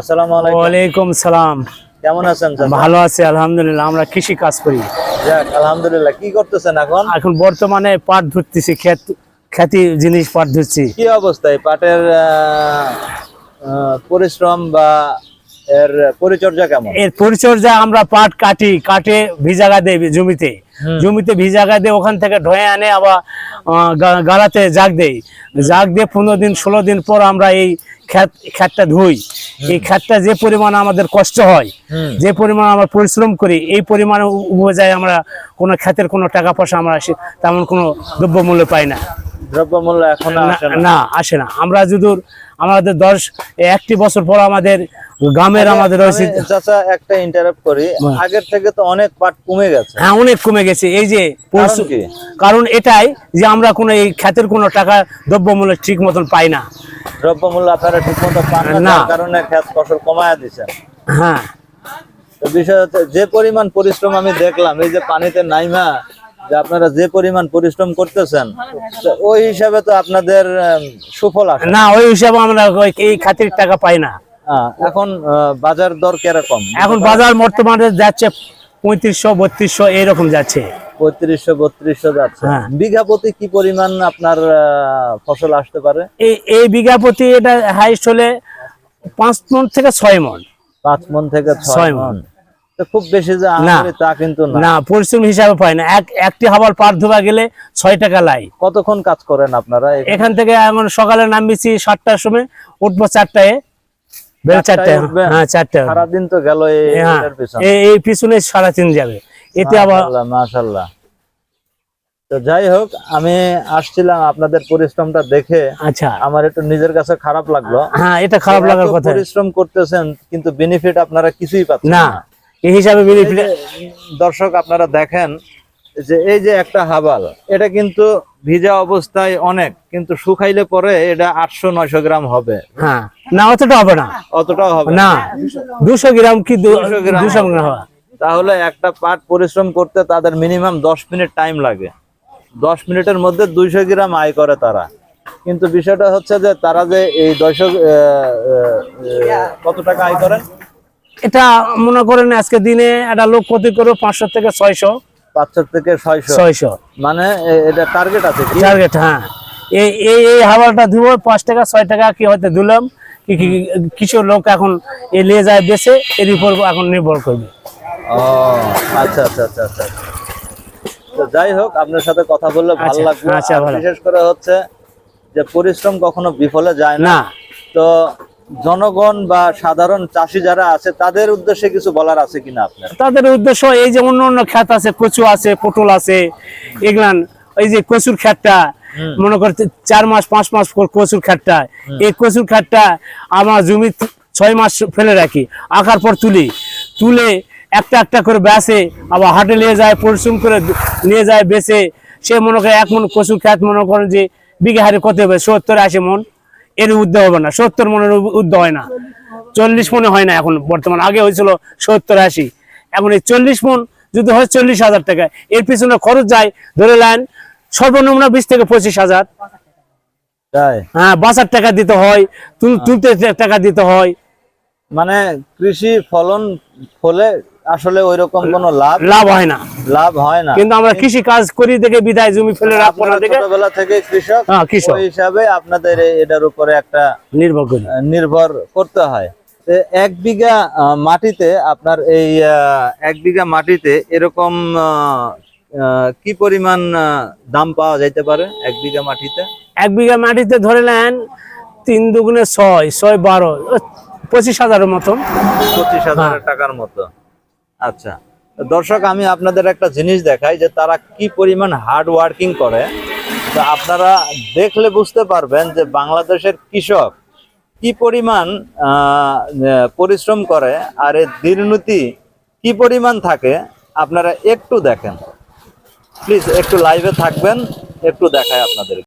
আসসালামু আলাইকুম। ওয়ালাইকুম সালাম। কেমন আছেন ভালো আছি আলহামদুলিল্লাহ আমরা কৃষি কাজ করি। যাক আলহামদুলিল্লাহ। কি করতেছেন এখন? এখন বর্তমানে পাট ধরতেছি ক্ষেত খ্যাতি জিনিস পাট ধরছি। কি অবস্থায় পাটের পরিশ্রম বা এর পরিচর্যা কেমন? এর পরিচর্যা আমরা পাট কাটি কাটে ভিজাগা দেই জমিতে। জমিতে ভিজাগা দিয়ে ওখান থেকে ধয়ে আনে আবার গালাতে জাগ দেই। জাগ দিয়ে পনেরো দিন ষোলো দিন পর আমরা এই খ্যাত খ্যাতটা ধুই। এই খ্যাতটা যে পরিমাণ আমাদের কষ্ট হয় যে পরিমাণ আমরা পরিশ্রম করি এই পরিমাণে উপজায় আমরা কোনো খ্যাতের কোনো টাকা পয়সা আমরা সে- তেমন কোনো দ্রব্যমূল্য পাই না। দ্রব্যমূল্য এখন আসে না। আসে না। আমরা যদি আমাদের দশ একটি বছর পর আমাদের গ্রামের আমাদের রয়েছে চাচা একটা ইন্টারাপ্ট করি। হ্যাঁ। আগের থেকে তো অনেক পাট কমে গেছে। হ্যাঁ অনেক কমে গেছে। এই যে কারণ এটাই যে আমরা কোনো এই খ্যাতের কোনো টাকা দ্রব্যমূল্য ঠিক মতন পাই না। দ্রব্যমূল্য আপনারা ঠিক মতো পান না। কারণে খেত ফসল কমায় দিচ্ছেন হ্যাঁ। বিষয় হচ্ছে যে পরিমাণ পরিশ্রম আমি দেখলাম এই যে পানিতে নাইমা যে আপনারা যে পরিমাণ পরিশ্রম করতেছেন ওই হিসাবে তো আপনাদের সুফল আসে। না ওই হিসাবে আমরা এই খাতির টাকা পাই না। হ্যাঁ, এখন বাজার দর কীরকম? এখন বাজার বর্তমানে যাচ্ছে পঁয়ত্রিশশো বত্রিশশো এইরকম যাচ্ছে। পঁয়ত্রিশশো বত্রিশশো যাচ্ছে। হ্যাঁ। বিঘা প্রতি কি পরিমাণ আপনার ফসল আসতে পারে? এই এই বিঘা প্রতি এটা হাইস্ট হলে পাঁচ মন থেকে ছয় মন। পাঁচ মন থেকে ছয় মন। খুব বেশি যে তা কিন্তু না। না পরিশ্রম হিসাবে পাই না। এক একটি হাবার পার ধোবা গেলে ছয় টাকা লাই। কতক্ষণ কাজ করেন আপনারা? এখান থেকে এখন সকালে নামবিছি সাতটার সময় উঠবো চারটায়। বেলা চারটায় চারটায় হ্যাঁ সারাদিন তো গেল এই পিছনে। যাবে। এতে আবার তো যাই হোক আমি আসছিলাম আপনাদের পরিশ্রমটা দেখে। আচ্ছা। আমার একটু নিজের কাছে খারাপ লাগল। হ্যাঁ এটা খারাপ লাগার কথা। পরিশ্রম করতেছেন কিন্তু বেনিফিট আপনারা কিছুই পাচ্ছেন না। না। এই হিসাবে দর্শক আপনারা দেখেন যে এই যে একটা হাবাল এটা কিন্তু ভিজা অবস্থায় অনেক কিন্তু শুকাইলে পরে এটা আটশো নয়শো গ্রাম হবে। হ্যাঁ। না অতটা হবে না। অতটাও হবে না। দুশো গ্রাম কি দু- 200 গ্রাম দুশো গ্রাম তাহলে একটা পাট পরিশ্রম করতে তাদের মিনিমাম দশ মিনিট টাইম লাগে। দশ মিনিটের মধ্যে দুইশো গ্রাম আয় করে তারা। কিন্তু বিষয়টা হচ্ছে যে তারা যে এই দশক কত টাকা আয় করেন? এটা মনে করেন আজকে দিনে একটা লোক ক্ষতি করবে পাঁচশো থেকে ছয়শো। পাঁচশো থেকে ছয়শো। ছয়শো। মানে এটা টার্গেট আছে টার্গেট হ্যাঁ। এই এই এই হাওয়াটা ধুবো পাঁচ টাকা ছয় টাকা কি হয়তো ধুলাম কি- কিছু লোক এখন এ নিয়ে যায় দেশে এর উপর এখন নির্ভর করবে। ও আচ্ছা আচ্ছা আচ্ছা আচ্ছা। তো যাই হোক আপনার সাথে কথা বললে ভালো আচ্ছা, লাগল। আচ্ছা। বিশেষ করে হচ্ছে যে পরিশ্রম কখনো বিফলে যায় না। তো জনগণ বা সাধারণ চাষি যারা আছে তাদের উদ্দেশ্যে কিছু বলার আছে কিনা আপনার? তাদের উদ্দেশ্য এই যে অন্য অন্য খ্যাত আছে কচু আছে পটল আছে এগুলান এই যে কচুর খ্যাতটা মনে করতে চার মাস পাঁচ মাস পর কচুর খ্যাতটা এই কচুর খ্যাতটা আমার জমি ছয় মাস ফেলে রাখি আঁকার পর তুলি। তুলে একটা একটা করে বেসে আবার হাটে নিয়ে যায় পরিশ্রম করে নিয়ে যায় বেচে সে মনে করে এক মন কচুর খ্যাত মনে করেন যে বিঘা হারে কত হবে? সত্তর আশি মন। এর উদ্যোগ হবে না সত্তর মনের উদ্যোগ হয় না। চল্লিশ মনে হয় না এখন বর্তমান। আগে হয়েছিল সত্তর আশি। এখন এই চল্লিশ মন যদি হয় চল্লিশ হাজার টাকা। এর পিছনে খরচ যায় ধরে নেন সর্বনিম্ন বিশ থেকে পঁচিশ হাজার। হ্যাঁ বাসার টাকা দিতে হয় তুল- তুলতে টাকা দিতে হয়। মানে কৃষি ফলন ফলে আসলে ওই রকম কোনো লাভ লাভ হয় না। লাভ হয় না। কিন্তু আমরা কৃষি কাজ করি দেখে বিদায় জমি ফেলে রাখব না আপনারা দেখে। ছোটবেলা থেকে কৃষক হ্যাঁ, কৃষক। হিসাবে আপনাদের এটার উপরে একটা নির্ভর করি। নির্ভর করতে হয়। এক বিঘা মাটিতে আপনার এই এক বিঘা মাটিতে এরকম কি পরিমাণ দাম পাওয়া যাইতে পারে এক বিঘা মাটিতে? এক বিঘা মাটিতে ধরে নেন তিন দুগুণে ছয় ছয় বারো পঁচিশ হাজারের মতন। পঁচিশ হাজার টাকার মতো। আচ্ছা দর্শক, আমি আপনাদের একটা জিনিস দেখাই যে তারা কি পরিমাণ হার্ড ওয়ার্কিং করে। তো আপনারা দেখলে বুঝতে পারবেন যে বাংলাদেশের কৃষক কি পরিমাণ পরিশ্রম করে আর এর দিননীতি কি পরিমাণ থাকে, আপনারা একটু দেখেন। প্লিজ একটু লাইভে থাকবেন, একটু দেখায় আপনাদের।